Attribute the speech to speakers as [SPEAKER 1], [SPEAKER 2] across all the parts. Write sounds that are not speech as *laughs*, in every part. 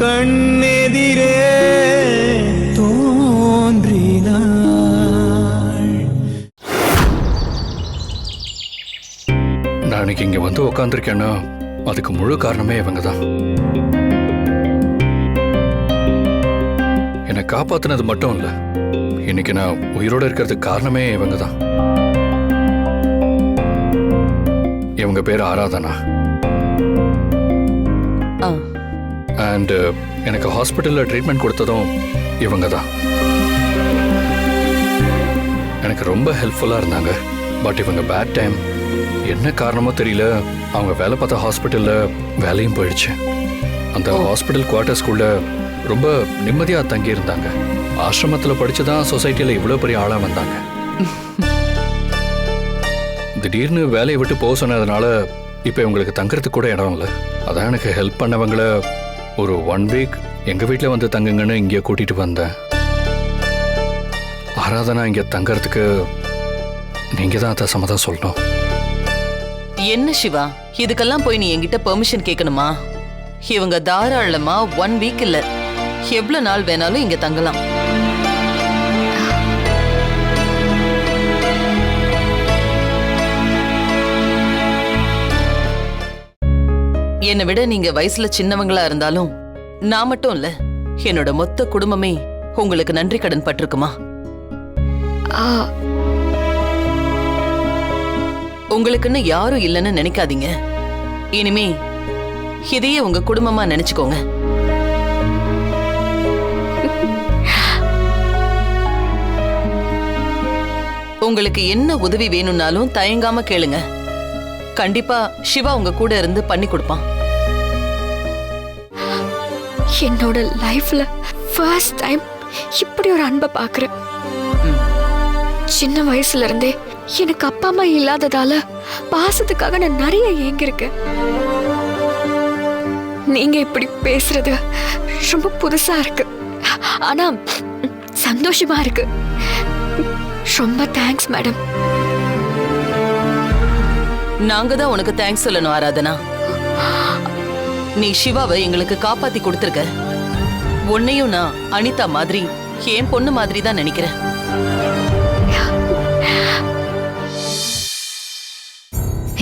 [SPEAKER 1] கண்ணெதிரே தோன்றினாள்.
[SPEAKER 2] நான் இன்னைக்கு இங்க வந்து உக்காந்துருக்கேன்னா அதுக்கு முழு காரணமே இவங்க தான் என்னை காப்பாத்தினது மட்டும் இல்ல இன்னைக்கு நான் உயிரோட இருக்கிறதுக்கு காரணமே இவங்க தான் இவங்க பேர் ஆராதனா. அண்ட் எனக்கு ஹாஸ்பிட்டலில் ட்ரீட்மெண்ட் கொடுத்ததும் இவங்க தான் எனக்கு ரொம்ப ஹெல்ப்ஃபுல்லாக இருந்தாங்க. பட் இவங்க பேட் டைம் என்ன காரணமோ தெரியல. அவங்க வேலை பார்த்த ஹாஸ்பிட்டலில் வேலையும் போயிடுச்சு. அந்த ஹாஸ்பிட்டல் குவார்ட்டர்ஸ்குள்ள ரொம்ப நிம்மதியாக தங்கி இருந்தாங்க ஆசிரமத்தில் படிச்சு தான் சொசைட்டியில் இவ்வளோ பெரிய ஆளாக வந்தாங்க. *laughs* திடீர்னு வேலையை விட்டு போக சொன்னதுனால இப்போ இவங்களுக்கு தங்குறதுக்கு கூட இடம் இல்லை. அதான் எனக்கு ஹெல்ப் பண்ணவங்கள ஒரு ஒன் வீக் எங்கள் வீட்டில் வந்து தங்குங்கன்னு இங்கே கூட்டிகிட்டு வந்தேன். ஆராதனா இங்கே தங்கறதுக்கு நீங்கள் தான் அதை சம்மதம் சொல்லணும்.
[SPEAKER 3] என்ன சிவா? இதுக்கெல்லாம் போய் நீ என்கிட்ட பெர்மிஷன் கேட்கணுமா இவங்க தாராளமா ஒன் வீக் இல்ல. எவ்வளவு நாள் வேணாலும் இங்க தங்கலாம். என்னை விட நீங்க வயசுல சின்னவங்களா இருந்தாலும் நான் மட்டும் இல்ல என்னோட மொத்த குடும்பமே உங்களுக்கு நன்றி கடன் பட்டிருக்குமா?
[SPEAKER 4] ஆ,
[SPEAKER 3] உங்களுக்குன்னு யாரும் இல்லைன்னு நினைக்காதீங்க. இனிமே இதையே உங்க குடும்பமா நினைச்சுக்கோங்க. உங்களுக்கு என்ன உதவி வேணும்னாலும் தயங்காம கேளுங்க. கண்டிப்பா சிவா உங்க கூட இருந்து பண்ணி கொடுப்பான்.
[SPEAKER 4] என்னோட லைஃப்ல ஃபர்ஸ்ட் டைம் இப்படி ஒரு அன்பை பார்க்கறேன். சின்ன வயசுல இருந்தே எனக்கு அப்பா அம்மா இல்லாததால பாசத்துக்காக நான் நிறைய ஏங்கியிருக்கேன். நீங்க இப்படி பேசுறது ரொம்ப புதுசா இருக்கு. ஆனா சந்தோஷமா இருக்கு. ரொம்ப தேங்க்ஸ் மேடம்
[SPEAKER 3] நாங்க தான் உனக்கு தேங்க்ஸ் சொல்லணும் ஆராதனா? நீ சிவாவை எங்களுக்கு காப்பாத்தி கொடுத்துருக்க. உன்னையும் நான் அனிதா மாதிரி என் பொண்ணு மாதிரி தான் நினைக்கிறேன்.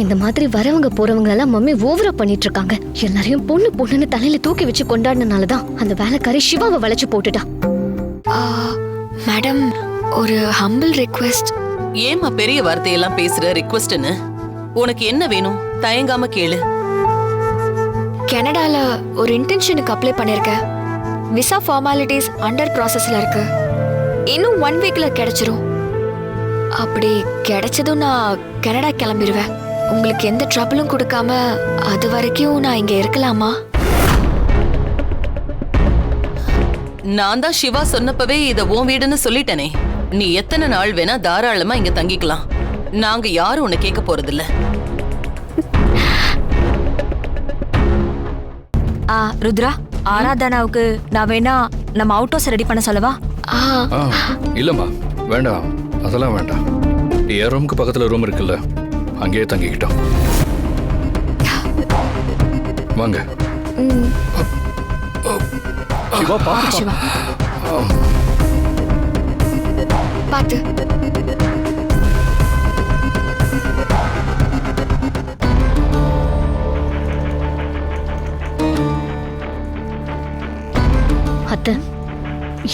[SPEAKER 5] இந்த மாதிரி வரவங்க போறவங்க எல்லாம் மம்மி ஓவரா பண்ணிட்டு இருக்காங்க எல்லாரையும் பொண்ணு பொண்ணுன்னு தலையில தூக்கி வச்சு கொண்டாடினால தான் அந்த வேலைக்காரி சிவாவை வளைச்சு போட்டுட்டா.
[SPEAKER 4] மேடம் ஒரு ஹம்பிள் ரெக்வெஸ்ட்
[SPEAKER 3] ஏம்மா பெரிய வார்த்தையெல்லாம் பேசுற ரிக்வஸ்ட்னு உனக்கு என்ன வேணும்? தயங்காம கேளு.
[SPEAKER 4] கனடால ஒரு இன்டென்ஷனுக்கு அப்ளை பண்ணிருக்கேன். விசா ஃபார்மாலிட்டிஸ் அண்டர் ப்ராசஸ்ல இருக்கு. இன்னும் ஒன் வீக்ல கிடைச்சிரும். அப்படி கிடைச்சதும் நான் கனடா கிளம்பிடுவேன் உங்களுக்கு எந்த ட்ரபிளும் கொடுக்காம அது வரைக்கும் நான் இங்க இருக்கலாமா?
[SPEAKER 3] நான் தான் சிவா சொன்னப்பவே இத உன் வீடுன்னு சொல்லிட்டேனே. நீ எத்தனை நாள் வேணா தாராளமா இங்க தங்கிக்கலாம். நாங்க யாரும் உன்னை கேட்க போறதில்ல.
[SPEAKER 6] ருத்ரா ஆராதனாவுக்கு நான் வேணா நம்ம அவுட் ஹவுஸ் ரெடி பண்ண சொல்லவா?
[SPEAKER 2] இல்லைம்மா வேண்டாம். அதெல்லாம் வேண்டாம். என் ரூமுக்கு பக்கத்தில் ரூம் இருக்குல்ல அங்கேயே தங்கிக்கிட்டோம். வாங்க.
[SPEAKER 4] ம்,
[SPEAKER 2] சிவா
[SPEAKER 4] ஆ,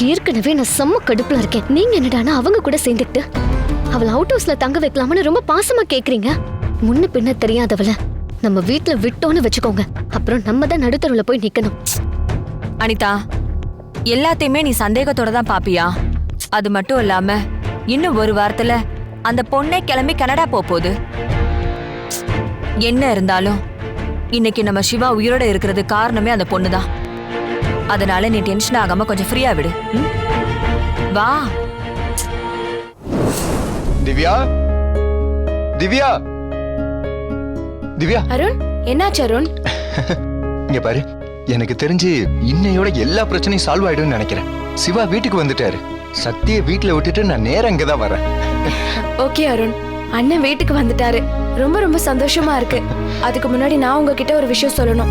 [SPEAKER 5] ஏற்கனவே நான் செம்ம கடுப்புல இருக்கேன். நீங்க என்னடானா அவங்க கூட சேர்ந்துக்கிட்டு? அவளை அவுட் ஹவுஸ்ல தங்க வைக்கலாம்னு ரொம்ப பாசமா கேக்குறீங்க? முன்ன பின்ன தெரியாதவள. நம்ம வீட்டுல விட்டோன்னு வச்சுக்கோங்க. அப்புறம் நம்ம தான் நடுத்தருவுல போய் நிக்கணும்.
[SPEAKER 6] அனிதா எல்லாத்தையுமே நீ சந்தேகத்தோட தான் பாப்பியா? அது மட்டும் இல்லாம இன்னும் ஒரு வாரத்துல அந்த பொண்ணே கிளம்பி கனடா போக போகுது. என்ன இருந்தாலும் இன்னைக்கு நம்ம சிவா உயிரோட இருக்கிறது காரணமே அந்த பொண்ணு தான் அதனால நீ டென்ஷன் ஆகாம கொஞ்சம் ஃப்ரீயா விடு? வா.
[SPEAKER 7] திவ்யா? திவ்யா? திவ்யா?
[SPEAKER 4] அருண் என்னாச்சு அருண்? *laughs*
[SPEAKER 7] இங்க பாரு. எனக்கு தெரிஞ்சு இன்னையோட எல்லா பிரச்சனையும் சால்வ் ஆயிடும்னு நினைக்கிறேன். சிவா வீட்டுக்கு வந்துட்டாரு. சத்திய வீட்டுல விட்டுட்டு நான் நேரா இங்கதான் வரேன். *laughs*
[SPEAKER 8] ஓகே அருண். அண்ணன் வீட்டுக்கு வந்துட்டாரு. ரொம்ப ரொம்ப சந்தோஷமா இருக்கு. அதுக்கு முன்னாடி நான் உங்ககிட்ட ஒரு விஷயம் சொல்லணும்.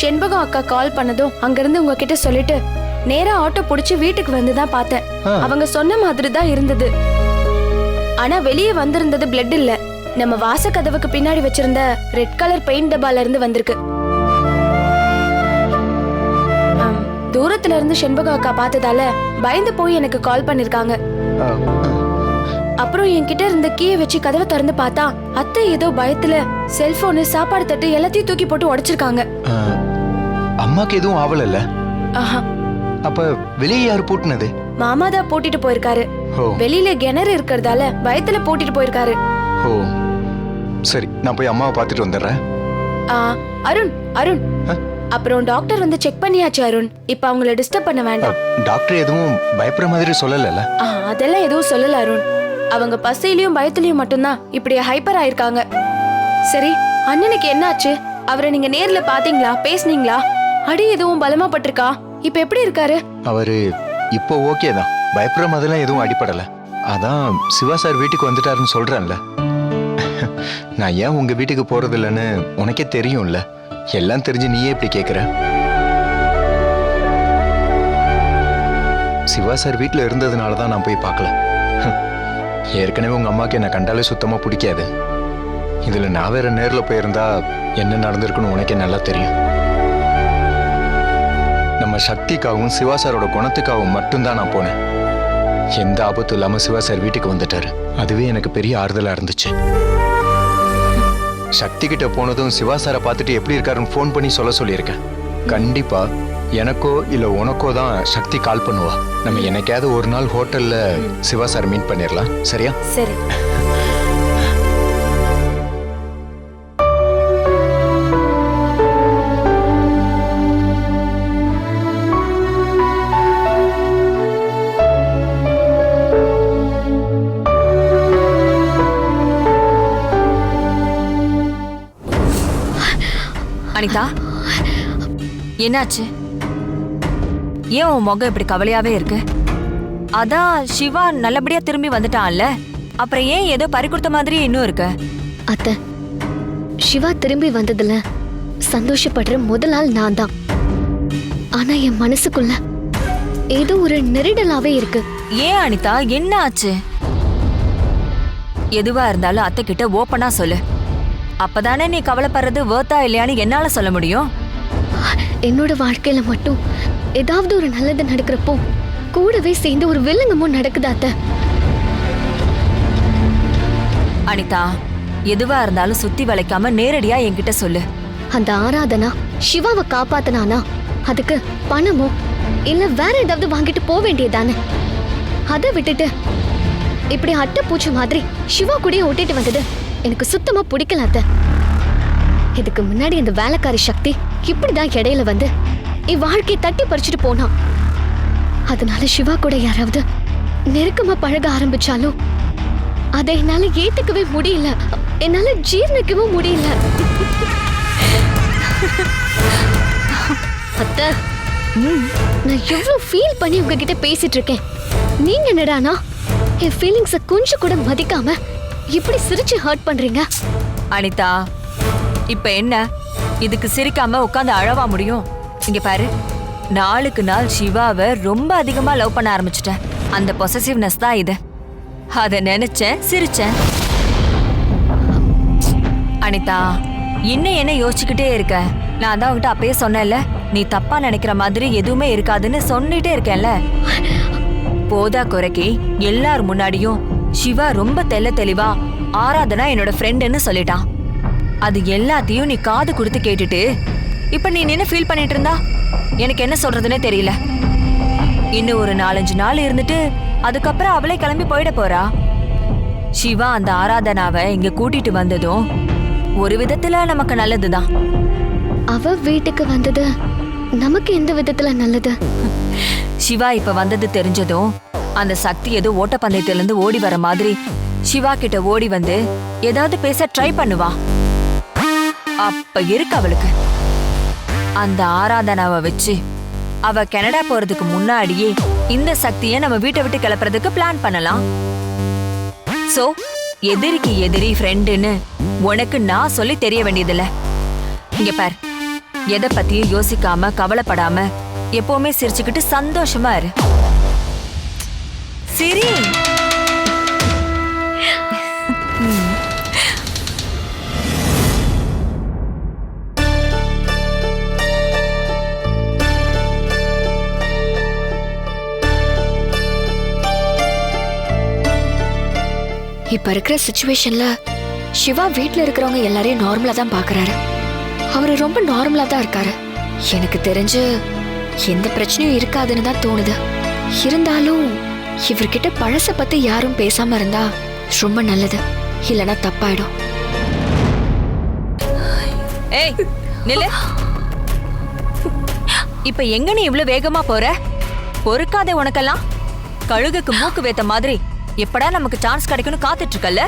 [SPEAKER 8] செண்பகம் அக்கா கால் பண்ணதும் அங்கிருந்து உங்ககிட்ட சொல்லிட்டு நேரா ஆட்டோ புடிச்சு வீட்டுக்கு வந்து தான் பார்த்தேன். அவங்க சொன்ன மாதிரி தான் இருந்தது. ஆனா வெளியே வந்திருந்தது பிளட் இல்ல. நம்ம வாச கதவுக்கு பின்னாடி வச்சிருந்த ரெட் கலர் பெயிண்ட் டப்பால இருந்து வந்திருக்கு. தூரத்துல இருந்து செண்பகம் அக்கா பார்த்ததால பயந்து போய் எனக்கு கால் பண்ணிருக்காங்க. அப்புறம் என்கிட்ட இருந்த கீயை வச்சு கதவை திறந்து பார்த்தா அத்தை ஏதோ பயத்துல செல்போனு சாப்பாடு தட்டு எல்லாத்தையும் தூக்கி போட்டு உடைச்சிருக்காங்க.
[SPEAKER 7] அம்மாக்கு எதுவும் ஆவலல்ல?
[SPEAKER 8] ஆஹா.
[SPEAKER 7] அப்ப வெளியே யார் பூட்டினது?
[SPEAKER 8] மாமா தான் பூட்டிட்டு போயிருக்காரு. வெளியில கிணறு இருக்கிறதால பயத்துல பூட்டிட்டு போயிருக்காரு.
[SPEAKER 7] ஓ. சரி நான் போய் அம்மாவை பார்த்துட்டு வந்துடுறேன்.
[SPEAKER 8] ஆ, அருண் அருண்? அப்புறம் டாக்டர் வந்து செக் பண்ணியாச்சு அருண். இப்ப அவங்கள டிஸ்டர்ப் பண்ண வேண்டாம்.
[SPEAKER 7] டாக்டர் எதுவும் பயப்படுற மாதிரி சொல்லலைல்ல?
[SPEAKER 8] ஆ, அதெல்லாம் எதுவும் சொல்லல அருண். அவங்க பசியிலயும் பயத்துலயும் மட்டும்தான் இப்படி ஹைப்பர் ஆயிருக்காங்க. சரி அண்ணனுக்கு என்னாச்சு? அவரை நீங்க நேர்ல பாத்தீங்களா? பேசுனீங்களா? அடி எதுவும் பலமா பட்டிருக்கா? இப்ப எப்படி இருக்காரு?
[SPEAKER 7] அவரு இப்போ ஓகே தான். பயப்படுற மாதிரிலாம் எதுவும் அடிப்படல அதான் சிவா சார் வீட்டுக்கு வந்துட்டாருன்னு சொல்றேன்ல. நான் ஏன் உங்க வீட்டுக்கு போறது இல்லைன்னு உனக்கே தெரியும்ல. எல்லாம் தெரிஞ்சு நீயே இப்படி கேக்குற. சிவா சார் வீட்டில் இருந்ததுனால தான் நான் போய் பார்க்கல. ஏற்கனவே உங்க அம்மாக்கு என்னை கண்டாலே சுத்தமா பிடிக்காது. இதுல நான் வேற நேர்ல போயிருந்தா என்ன நடந்திருக்குன்னு உனக்கே நல்லா தெரியும். நம்ம சக்திக்காகவும் சிவா சாரோட குணத்துக்காகவும் மட்டும்தான் நான் போனேன். எந்த ஆபத்தும் இல்லாம சிவா சார் வீட்டுக்கு வந்துட்டாரு. அதுவே எனக்கு பெரிய ஆறுதலா இருந்துச்சு. சக்தி கிட்ட போனதும் சிவா சாரை பார்த்துட்டு எப்படி இருக்காருன்னு ஃபோன் பண்ணி சொல்ல சொல்லியிருக்கேன். கண்டிப்பா எனக்கோ இல்ல உனக்கோ தான் சக்தி கால் பண்ணுவா. நம்ம என்னைக்காவது ஒரு நாள் ஹோட்டல்ல சிவா சார் மீட் பண்ணிடலாம் சரியா?
[SPEAKER 8] சரி.
[SPEAKER 6] அனிதா என்னாச்சு? ஏன் உன் முகம் இப்படி கவலையாவே இருக்கு? அதான் சிவா நல்லபடியா திரும்பி வந்துட்டான்ல. அப்புறம் ஏன் ஏதோ பறி கொடுத்த மாதிரி இன்னும் இருக்க?
[SPEAKER 5] அத்தை சிவா திரும்பி வந்ததுல சந்தோஷப்படுற முதல் ஆள் நான் தான். ஆனா என் மனசுக்குள்ள ஏதோ ஒரு நெருடலாவே இருக்கு.
[SPEAKER 6] ஏன் அனிதா என்ன ஆச்சு? எதுவா இருந்தாலும் அத்தை கிட்ட ஓப்பனா சொல்லு. அப்பதானே நீ கவலைப்படுறது வேர்த்தா இல்லையான்னு என்னால சொல்ல முடியும்?
[SPEAKER 5] என்னோட வாழ்க்கையில மட்டும் ஏதாவது ஒரு நல்லது நடக்கிறப்போ கூடவே சேர்ந்து ஒரு வில்லங்கமும் நடக்குது அத்தை.
[SPEAKER 6] அனிதா எதுவா இருந்தாலும் சுத்தி வளைக்காம நேரடியா என்கிட்ட சொல்லு.
[SPEAKER 5] அந்த ஆராதனா சிவாவை காப்பாத்தனானா? அதுக்கு பணமோ இல்ல வேற ஏதாவது வாங்கிட்டு போக வேண்டியதானே? அதை விட்டுட்டு இப்படி அட்டைப்பூச்சி மாதிரி சிவா கூடயே ஒட்டிட்டு வந்தது எனக்கு சுத்தமா பிடிக்கல அத்தை. இதுக்கு முன்னாடி இந்த வேலைக்காரி சக்தி இப்படிதான் இடையில வந்து என் வாழ்க்கையை தட்டி பறிச்சுட்டு போனான் அதனால சிவா கூட யாராவது நெருக்கமா பழக ஆரம்பிச்சாலும் அதை என்னால ஏத்துக்கவே முடியல. என்னால ஜீர்ணிக்கவும் முடியல. அத்தை நான் எவ்வளவு ஃபீல் பண்ணி உங்ககிட்ட பேசிட்டு இருக்கேன். நீங்க என்னடானா என் ஃபீலிங்ஸை கொஞ்சம் கூட மதிக்காம இப்படி சிரிச்சு ஹர்ட் பண்றீங்க?
[SPEAKER 6] அனிதா இப்ப என்ன? இதுக்கு சிரிக்காம உட்காந்து அழவா முடியும்? இங்க பாரு. நாளுக்கு நாள் சிவாவை ரொம்ப அதிகமா லவ் பண்ண ஆரம்பிச்சிட்டேன். அந்த பொசசிவ்னஸ் தான் இது. அத நினைச்சேன் சிரிச்சேன். அனிதா இன்னும் என்ன யோசிச்சுக்கிட்டே இருக்க? நான் தான் உங்ககிட்ட அப்பயே சொன்னேன்ல நீ தப்பா நினைக்கிற மாதிரி எதுவுமே இருக்காதுன்னு சொன்னிட்டே இருக்கேன்ல. போதா குறைக்கு எல்லார் முன்னாடியும் சிவா ரொம்ப தெல்ல தெளிவா ஆராதனா என்னோட ஃப்ரெண்டுன்னு சொல்லிட்டான். அது எல்லாத்தையும் நீ காது கொடுத்து கேட்டுட்டு இப்ப நீ நின்னு ஃபீல் பண்ணிட்டு இருந்தா? எனக்கு என்ன சொல்றதுன்னே தெரியல. இன்னும் ஒரு நாலஞ்சு நாள் இருந்துட்டு அதுக்கப்புறம் அவளே கிளம்பி போயிட போறா. சிவா அந்த ஆராதனாவை இங்க கூட்டிட்டு வந்ததும் ஒரு விதத்துல நமக்கு நல்லதுதான்.
[SPEAKER 5] அவ வீட்டுக்கு வந்தது நமக்கு எந்த விதத்துல நல்லது?
[SPEAKER 6] சிவா இப்ப வந்தது தெரிஞ்சதும் அந்த சக்தி ஏதோ ஓட்டப்பந்தயத்துல இருந்து ஓடி வர மாதிரி சிவா கிட்ட ஓடி வந்து ஏதாவது பேச ட்ரை பண்ணுவா. அப்ப இருக்கு அவளுக்கு. அந்த ஆராதனாவை வச்சு அவ கனடா போறதுக்கு முன்னாடியே இந்த சக்தியை நம்ம வீட்டை விட்டு கிளப்புறதுக்கு பிளான் பண்ணலாம். சோ எதிரிக்கு எதிரி ஃப்ரெண்டுன்னு உனக்கு நான் சொல்லி தெரிய வேண்டியதில்ல. இங்க பார் எதை பத்தியும் யோசிக்காம கவலைப்படாம எப்பவுமே சிரிச்சுக்கிட்டு சந்தோஷமா இரு. சிரி!
[SPEAKER 4] இப்ப இருக்கிற சுச்சுவேஷன்ல சிவா வீட்ல இருக்கிறவங்க எல்லாரையும் நார்மலா தான் பாக்குறாரு. அவரு ரொம்ப நார்மலா தான் இருக்காரு. எனக்கு தெரிஞ்சு எந்த பிரச்சனையும் இருக்காதுன்னு தான் தோணுது. இருந்தாலும் இவர்கிட்ட பழச பத்தி யாரும் பேசாம இருந்தா ரொம்ப நல்லது. இல்லைன்னா தப்பாயிடும்.
[SPEAKER 6] ஏய் நில்லு. இப்ப எங்க நீ இவ்ளோ வேகமா போற? பொறுக்காதே உனக்கெல்லாம். கழுகுக்கு மூக்கு வேத்த மாதிரி. எப்படா நமக்கு சான்ஸ் கிடைக்கும்னு காத்துட்டு இருக்கல்ல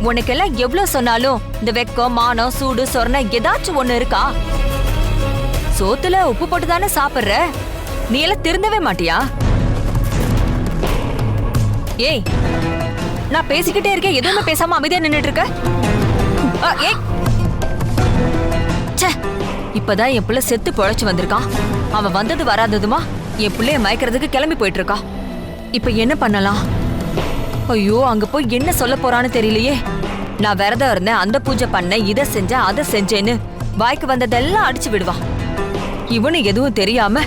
[SPEAKER 6] உனக்கெல்லாம் எவ்வளவு சொன்னாலும் இந்த வெக்கம் மானம் சூடு சொரணை ஏதாச்சும் ஒண்ணு இருக்கா? சோத்துல உப்பு போட்டு தானே சாப்பிடுற? நீ எல்லாம் திருந்தவே மாட்டியா? ஏய் நான் பேசிக்கிட்டே இருக்கேன். எதுவுமே பேசாம அமைதியா நின்றுட்டு இருக்க ஆ, ஏய்! ச்சே இப்பதான் என் பிள்ளை செத்து பொழைச்சு வந்திருக்கான். அவன் வந்தது வராததுமா? என் பிள்ளைய மயக்கிறதுக்கு கிளம்பி போயிட்டு இருக்கான் இப்ப என்ன பண்ணலாம்? ஐயோ அங்க போய் என்ன சொல்ல போறான்னு தெரியலையே. நான் விரதம் இருந்தேன் அந்த பூஜை பண்ணேன் இதை செஞ்சேன் அதை செஞ்சேன்னு. வாய்க்கு வந்ததெல்லாம் அடிச்சு விடுவான். இவனு எதுவும் தெரியாம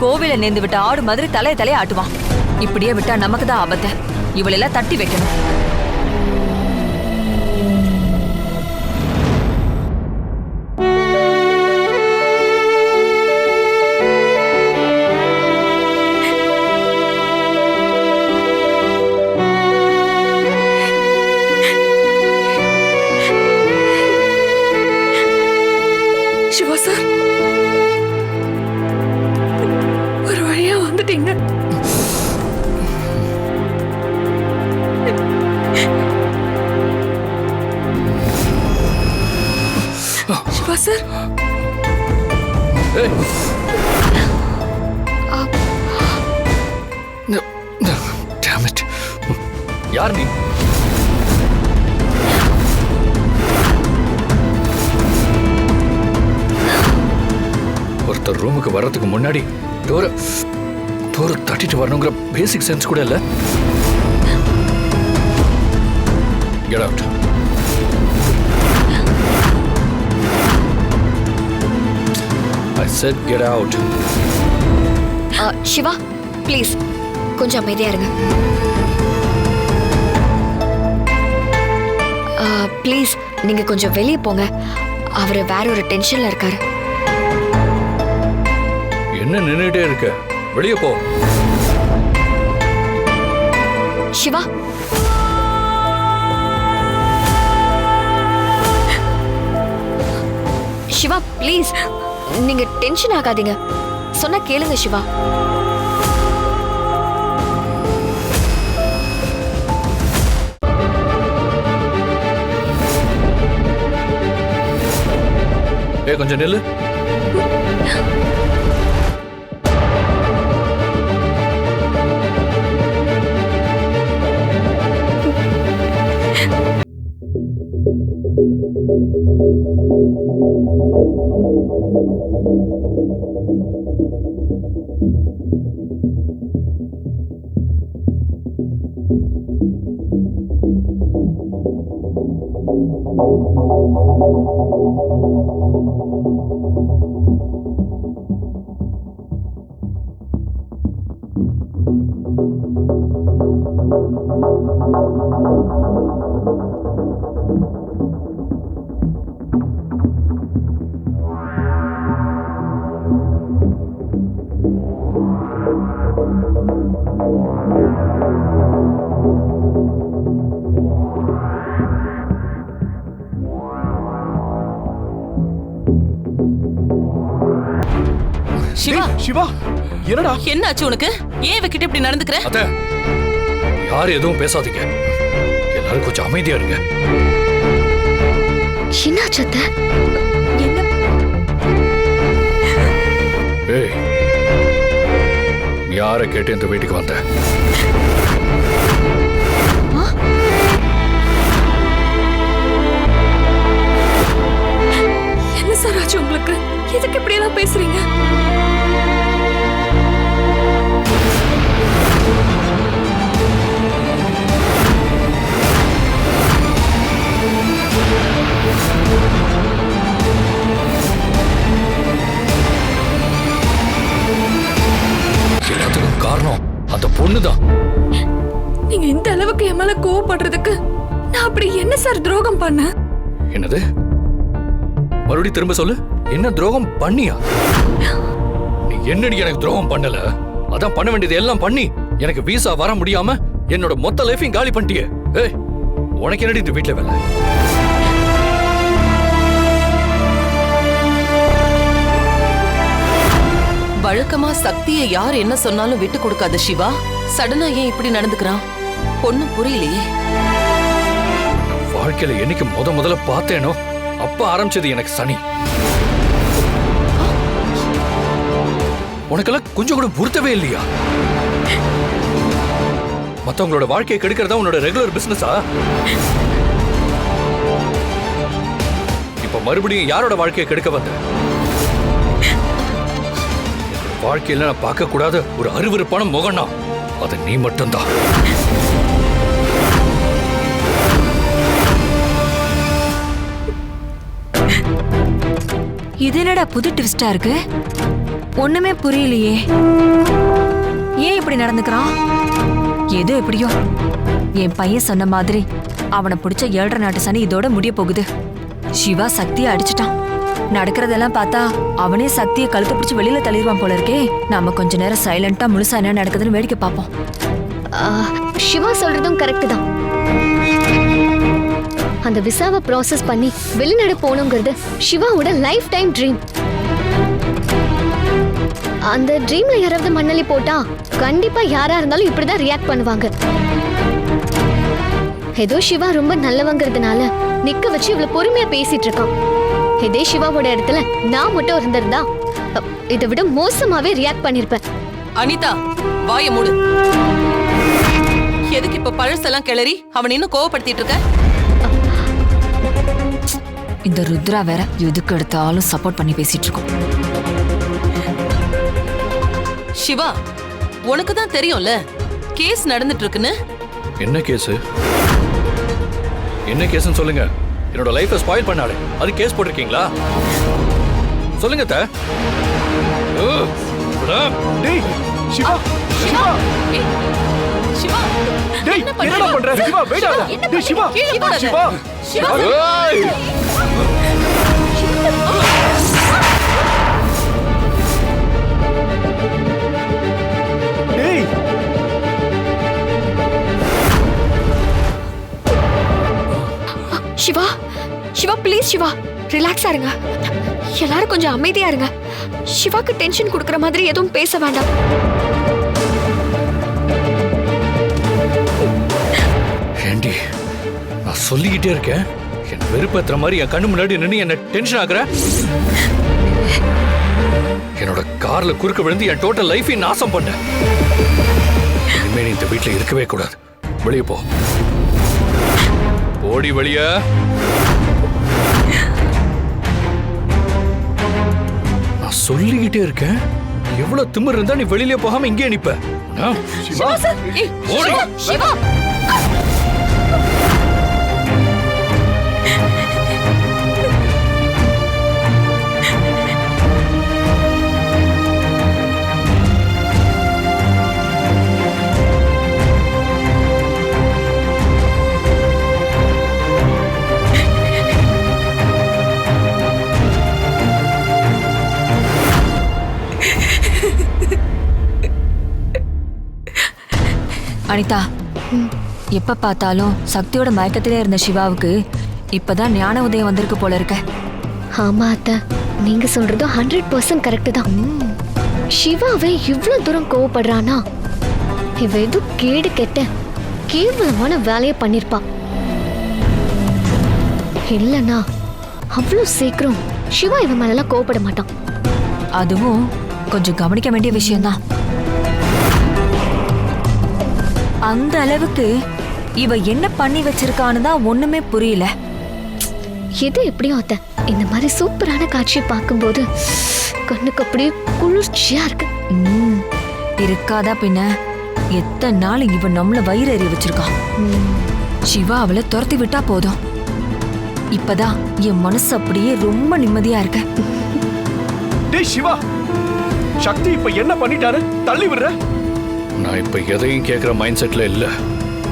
[SPEAKER 6] கோவில நேர்ந்து விட்ட ஆடு மாதிரி தலைய தலைய ஆட்டுவான். இப்படியே விட்டா நமக்கு தான் ஆபத்து. இவளெல்லாம் தட்டி வைக்கணும்
[SPEAKER 2] யார் நீ? ஒருத்தர் ரூமுக்கு வர்றதுக்கு முன்னாடி டோரை டோரை தட்டிட்டு வரணுங்கிற பேசிக் சென்ஸ் கூட இல்லை? Get out I said get out
[SPEAKER 4] Siva please கொஞ்சம் அமைதியா இருங்க. ப்ளீஸ் நீங்க கொஞ்சம் வெளியே போங்க. அவர் வேற ஒரு டென்ஷன்ல இருக்காரு.
[SPEAKER 2] என்ன நின்றுட்டே இருக்க? வெளியே போ.
[SPEAKER 4] சிவா. சிவா ப்ளீஸ் நீங்க டென்ஷன் ஆகாதீங்க. சொன்னா கேளுங்க சிவா.
[SPEAKER 2] ஏ கொஞ்சம் நில்லு.
[SPEAKER 3] சிவா.
[SPEAKER 1] சிவா என்னடா?
[SPEAKER 3] என்னாச்சு உனக்கு? ஏன் இவகிட்ட இப்படி நடந்துக்கிற?
[SPEAKER 2] அத்த யாரும் எதுவும் பேசாதீங்க. எல்லாரும் கொஞ்சம் அமைதியா இருங்க.
[SPEAKER 5] என்னாச்சு அத்தை?
[SPEAKER 6] என்ன?
[SPEAKER 2] ஏய் யாரை கேட்டு இந்த வீட்டுக்கு வந்த?
[SPEAKER 8] சார் ஆச்சு உங்களுக்கு எதுக்கு இப்படி எல்லாம் பேசுறீங்க?
[SPEAKER 2] எல்லாத்துக்கும் காரணம் அந்த பொண்ணு தான்
[SPEAKER 8] நீங்க இந்த அளவுக்கு என் மேல கோவப்படுறதுக்கு நான் அப்படி என்ன சார் துரோகம் பண்ணேன்?
[SPEAKER 2] என்னது? மறுபடியும் திரும்ப சொல்லு. என்ன துரோகம் பண்ணியா? நீ என்னடி எனக்கு துரோகம் பண்ணல? அதான் பண்ண வேண்டியது எல்லாம் பண்ணி எனக்கு வீசா வர முடியாம என்னோட மொத்த லைஃபையும் காலி பண்ணிட்டியே. ஏய் உனக்கு என்னடி இந்த வீட்ல வேலை?
[SPEAKER 3] வழக்கமா சக்தியை யார் என்ன சொன்னாலும் விட்டு கொடுக்காத சிவா. சடனா ஏன் இப்படி நடந்துக்கிறான்? பொண்ணு புரியலையே.
[SPEAKER 2] வாழ்க்கையில என்னைக்கு முத முதல்ல பார்த்தேனோ அப்ப ஆரம்பிச்சது எனக்கு சனி. உனக்கெல்லாம் கொஞ்சம் கூட பொருத்தவே இல்லையா? மத்தவங்களோட வாழ்க்கையை கெடுக்கிறதா உன்னோட ரெகுலர் பிசினஸா இப்ப மறுபடியும் யாரோட வாழ்க்கையை கெடுக்க வந்த? வாழ்க்கையில நான் பார்க்க கூடாத ஒரு அருவருப்பான முகம்னா அது நீ மட்டும்தான்.
[SPEAKER 6] இது என்னடா புது ட்விஸ்டா இருக்கு? ஒண்ணுமே புரியலையே. ஏன் இப்படி நடந்துக்கிறான்? ஏதோ எப்படியோ. என் பையன் சொன்ன மாதிரி அவனை பிடிச்ச ஏழரை நாட்டு சனி இதோட முடிய போகுது. சிவா சக்தியை அடிச்சிட்டான். நடக்கிறதெல்லாம் பார்த்தா அவனே சக்தியை கழுத்து பிடிச்சி வெளியில தள்ளிடுவான் போல இருக்கே. நாம கொஞ்ச நேரம் சைலண்டா முழுசா என்ன நடக்குதுன்னு வேடிக்கை பார்ப்போம்.
[SPEAKER 5] சிவா சொல்றதும் கரெக்ட் தான். அந்த விசாவை ப்ராசஸ் பண்ணி வெளிநாடு போகணுங்கிறது சிவாவோட லைஃப் டைம் ட்ரீம் அந்த ட்ரீம்ல யாராவது மண்ணலி போட்டா கண்டிப்பா யாரா இருந்தாலும் இப்படிதான் ரியாக்ட் பண்ணுவாங்க. ஏதோ சிவா ரொம்ப நல்லவங்கிறதுனால நிக்க வச்சு இவ்வளவு பொறுமையா பேசிட்டு இருக்கான். இதே சிவாவோட இடத்துல நான் மட்டும் இருந்திருந்தா இதை விட மோசமாவே ரியாக்ட் பண்ணிருப்பேன்.
[SPEAKER 3] அனிதா வாய மூடு. எதுக்கு இப்ப பழசெல்லாம் கிளறி அவன் இன்னும் கோவப்படுத்திட்டு இருக்க?
[SPEAKER 6] இந்த ருத்ரா வேற எதுக்கு எடுத்தாலும் சப்போர்ட் பண்ணி பேசிட்டு இருக்கோம்
[SPEAKER 3] சிவா உனக்கு தான் தெரியும்ல கேஸ் நடந்துட்டு இருக்குன்னு
[SPEAKER 2] என்ன கேஸ் என்ன கேஸ்னு சொல்லுங்க. என்னோட லைஃபை ஸ்பாயில் பண்ணாலே அது கேஸ் போட்டிருக்கீங்களா? சொல்லுங்க விடா.
[SPEAKER 1] டேய் சிவா. சிவா
[SPEAKER 3] சிவா
[SPEAKER 1] டேய்
[SPEAKER 3] என்ன பண்ற?
[SPEAKER 1] என்னடா பண்ற? சிவா வெயிட் ஆடா டேய் சிவா. சிவா
[SPEAKER 3] சிவா.
[SPEAKER 2] ஏய்!
[SPEAKER 4] சிவா. சிவா ப்ளீஸ் சிவா ரிலாக்ஸா இருங்க. எல்லாரும் கொஞ்சம் அமைதியா இருங்க. சிவாக்கு டென்ஷன் கொடுக்குற மாதிரி எதுவும் பேச வேண்டாம்.
[SPEAKER 2] சொல்லிக்கிட்டே இருக்கேன். என்ன வெறுப்பேத்துற மாதிரி என் கண்ணு முன்னாடி நின்று என்ன டென்ஷன் ஆகுற என்னோட கார்ல குறுக்க விழுந்து என் டோட்டல் லைஃபையும் நாசம் பண்ண. இனிமே நீ இந்த வீட்ல இருக்கவே கூடாது. வெளியே போ. ஓடி வெளியே. நான் சொல்லிக்கிட்டே இருக்கேன். எவ்வளவு திமிர் இருந்தா நீ வெளியில போகாம இங்கே நிப்ப. ஓடி
[SPEAKER 6] அனிதா எப்ப பார்த்தாலும் சக்தியோட மயக்கத்திலே இருந்த சிவாவுக்கு இப்பதான் ஞான உதயம் வந்திருக்கு போல இருக்க.
[SPEAKER 5] ஆமா அத்தை நீங்க சொல்றதும் ஹண்ட்ரட் பர்சன்ட் கரெக்ட் தான். சிவாவே இவ்ளோ தூரம் கோவப்படுறானா? இவ ஏதோ கேடு கெட்ட கேவலமான வேலையை பண்ணிருப்பா. இல்லனா அவ்வளோ சீக்கிரம் சிவா இவன் மேலெல்லாம் கோவப்பட மாட்டான்.
[SPEAKER 6] அதுவும் கொஞ்சம் கவனிக்க வேண்டிய விஷயம்தான். அந்த அளவுக்கு இவ என்ன பண்ணி வச்சிருக்கான்னு தான் ஒண்ணுமே புரியல.
[SPEAKER 5] எது எப்படியும் அத்தை இந்த மாதிரி சூப்பரான காட்சியை பார்க்கும்போது கண்ணுக்கு அப்படியே குளிர்ச்சியா இருக்கு.
[SPEAKER 6] ம், இருக்காதா பின்ன? எத்தனை நாள் இவன் நம்மள வயிறு எறிய வச்சிருக்கான் சிவா அவளை துரத்தி விட்டா போதும். இப்பதான் என் மனசு அப்படியே ரொம்ப நிம்மதியா இருக்க.
[SPEAKER 1] டேய் சிவா சக்தி இப்ப என்ன பண்ணிட்டாரு? தள்ளி விடுற.
[SPEAKER 2] நான் இப்ப எதையும் கேட்குற மைண்ட் செட்ல இல்ல.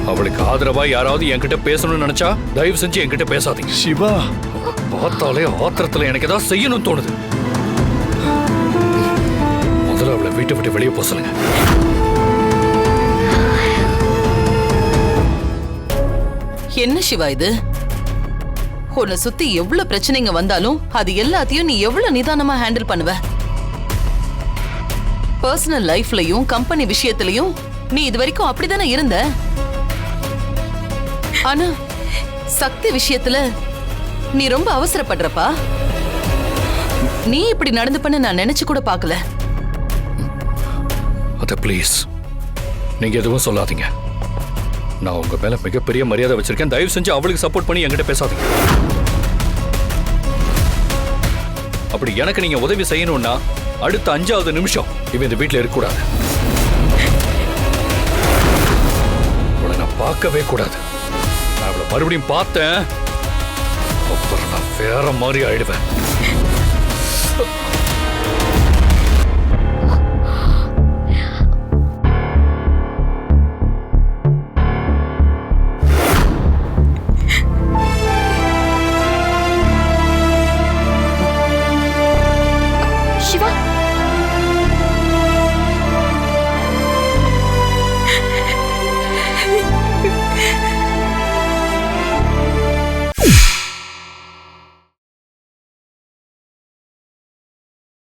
[SPEAKER 2] அவளுக்கு ஆதரவா யாராவது என்கிட்ட பேசணும்னு நினைச்சா தயவு செஞ்சு என்கிட்ட பேசாதீங்க.
[SPEAKER 1] சிவா.
[SPEAKER 2] பார்த்தாலே ஆத்திரத்துல எனக்கு ஏதாவது செய்யணும்னு தோணுது. முதல்ல அவளை வீட்டை விட்டு வெளியே போக சொல்லுங்க.
[SPEAKER 3] என்ன சிவா இது? உன்னை சுத்தி எவ்வளவு பிரச்சனைங்க வந்தாலும் அது எல்லாத்தையும் நீ எவ்வளவு நிதானமா ஹேண்டில் பண்ணுவ? பர்சனல் லைஃப்லயும் கம்பெனி விஷயத்திலயும் நீ இது வரைக்கும் அப்படிதானே இருந்த? ஆனா சக்தி விஷயத்துல நீ ரொம்ப அவசரப்படுறப்பா. நீ இப்படி நடந்து பண்ண நான் நினைச்சு கூட பார்க்கல.
[SPEAKER 2] அத ப்ளீஸ் நீங்க எதுவும் சொல்லாதீங்க. நான் உங்க மேல மிகப்பெரிய மரியாதை வச்சிருக்கேன். தயவு செஞ்சு அவளுக்கு சப்போர்ட் பண்ணி என்கிட்ட பேசாதீங்க. அப்படி எனக்கு நீங்க உதவி செய்யணும்னா அடுத்த அஞ்சாவது நிமிஷம் இவன் இந்த வீட்ல இருக்கக்கூடாது. அவளை நான் பார்க்கவே கூடாது. நான் அவளை மறுபடியும் பார்த்தேன். அப்புறம் நான் வேற மாதிரி ஆயிடுவேன்.